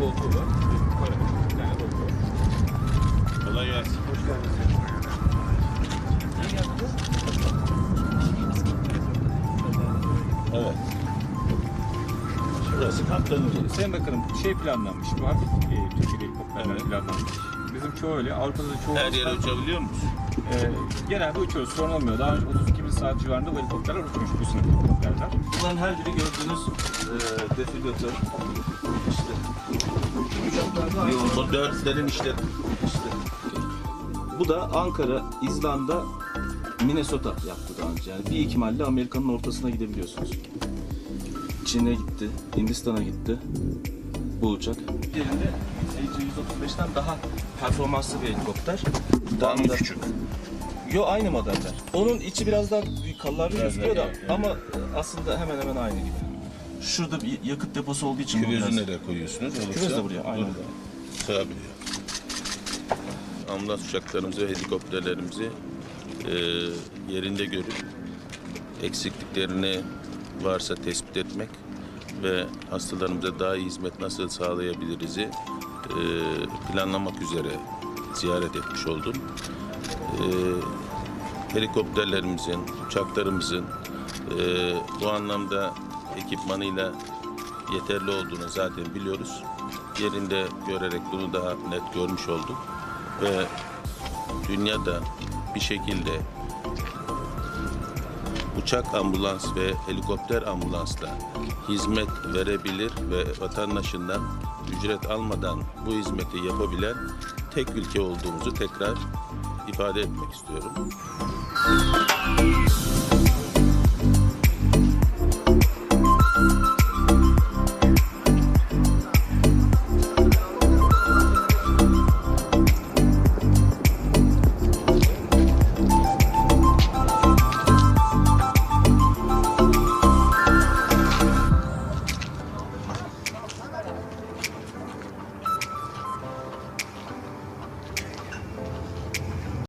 koltuğu var. Bir tane koltuğu var. Kolay gelsin. Hoş geldiniz. Evet. Burası kaptanın yeri. Sayın Bakanım şey planlanmış. Hafif e, Türkiye'de helikopterler Evet. planlanmış. Bizim çoğu öyle. Avrupa'da da çoğu Her yere uçabiliyor musun? e, genelde uçuyoruz. Sorun olmuyor. Daha önce 32 bin saat civarında bu helikopterler uçmuş bu sınıf helikopterler. Bunların her biri gördüğünüz e, defibrilatör. İşte. O dörtlerin işte işte. Bu da Ankara, İzlanda, Minnesota yaptı daha önce. Yani bir ihtimalle Amerika'nın ortasına gidebiliyorsunuz. Çin'e gitti, Hindistan'a gitti bu uçak. Diğerinde C-135'ten daha performanslı bir helikopter. daha mı küçük? Yo aynı modeller. Onun içi biraz daha kallarlı gözüküyor da ama aslında hemen hemen aynı gibi. Şurada bir yakıt deposu olduğu için biraz- nereye koyuyorsunuz? Küvez de buraya, aynen. dur, Sığabiliyor. Ambulans uçaklarımızı, helikopterlerimizi e, yerinde görüp eksikliklerini varsa tespit etmek ve hastalarımıza daha iyi hizmet nasıl sağlayabiliriz'i e, planlamak üzere ziyaret etmiş oldum. E, helikopterlerimizin, uçaklarımızın e, bu anlamda ekipmanıyla yeterli olduğunu zaten biliyoruz. Yerinde görerek bunu daha net görmüş olduk ve dünyada bir şekilde uçak ambulans ve helikopter ambulansla hizmet verebilir ve vatandaşından ücret almadan bu hizmeti yapabilen tek ülke olduğumuzu tekrar ifade etmek istiyorum.